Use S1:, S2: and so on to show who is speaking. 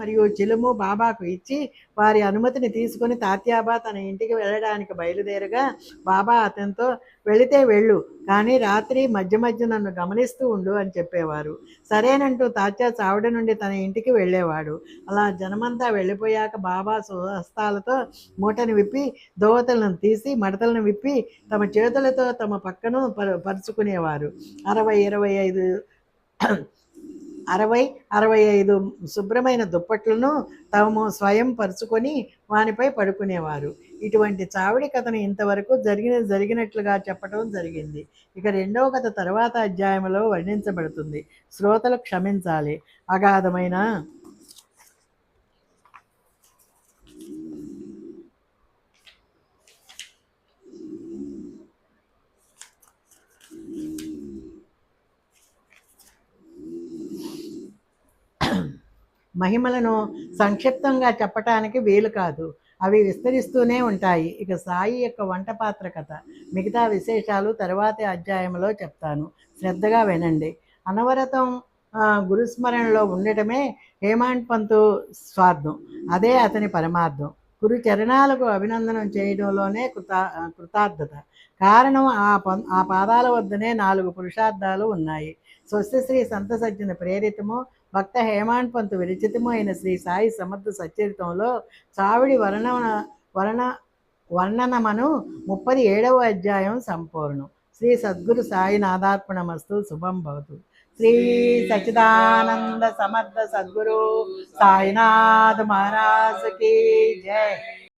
S1: మరియు చిలుము బాబాకు ఇచ్చి వారి అనుమతిని తీసుకుని తాత్యాబా తన ఇంటికి వెళ్ళడానికి బయలుదేరగా బాబా అతనితో వెళితే వెళ్ళు కానీ రాత్రి మధ్య మధ్య నన్ను గమనిస్తూ ఉండు అని చెప్పేవారు. సరేనంటూ తాత్యా చావిడ నుండి తన ఇంటికి వెళ్ళేవాడు. అలా జనమంతా వెళ్ళిపోయాక బాబా స్వహస్తాలతో మూటను విప్పి దోవతలను తీసి మడతలను విప్పి తమ చేతులతో తమ పక్కను పరు పరుచుకునేవారు. అరవై ఇరవై ఐదు అరవై అరవై ఐదు శుభ్రమైన దుప్పట్లను తాము స్వయం పరుచుకొని వానిపై పడుకునేవారు. ఇటువంటి చావిడి కథను ఇంతవరకు జరిగిన జరిగినట్లుగా చెప్పడం జరిగింది. ఇక రెండవ కథ తర్వాత అధ్యాయంలో వర్ణించబడుతుంది. శ్రోతలు క్షమించాలి. అగాధమైన మహిమలను సంక్షిప్తంగా చెప్పటానికి వీలు కాదు. అవి విస్తరిస్తూనే ఉంటాయి. ఇక సాయి యొక్క వంట పాత్ర కథ. మిగతా విశేషాలు తర్వాతి అధ్యాయంలో చెప్తాను. శ్రద్ధగా వినండి. అనవరతం గురుస్మరణలో ఉండటమే హేమాండ్ పంతు స్వార్థం. అదే అతని పరమార్థం. గురు చరణాలకు అభినందనం చేయడంలోనే కృతా కృతార్థత. కారణం ఆ పం ఆ పాదాల వద్దనే నాలుగు పురుషార్థాలు ఉన్నాయి. స్వస్తిశ్రీ సంతసజ్జన ప్రేరితము భక్త హేమాండ్ పంతు విరచితమైన అయిన శ్రీ సాయి సమర్థ సచరితంలో చావిడి వర్ణ వర్ణ వర్ణనమను ముప్పది ఏడవ అధ్యాయం సంపూర్ణం. శ్రీ సద్గురు సాయి నాదార్పణమస్తు శుభం భవతు. శ్రీ సచిదానంద సమర్థ సద్గురు సాయినాథ్ మహారాజ్కి జై.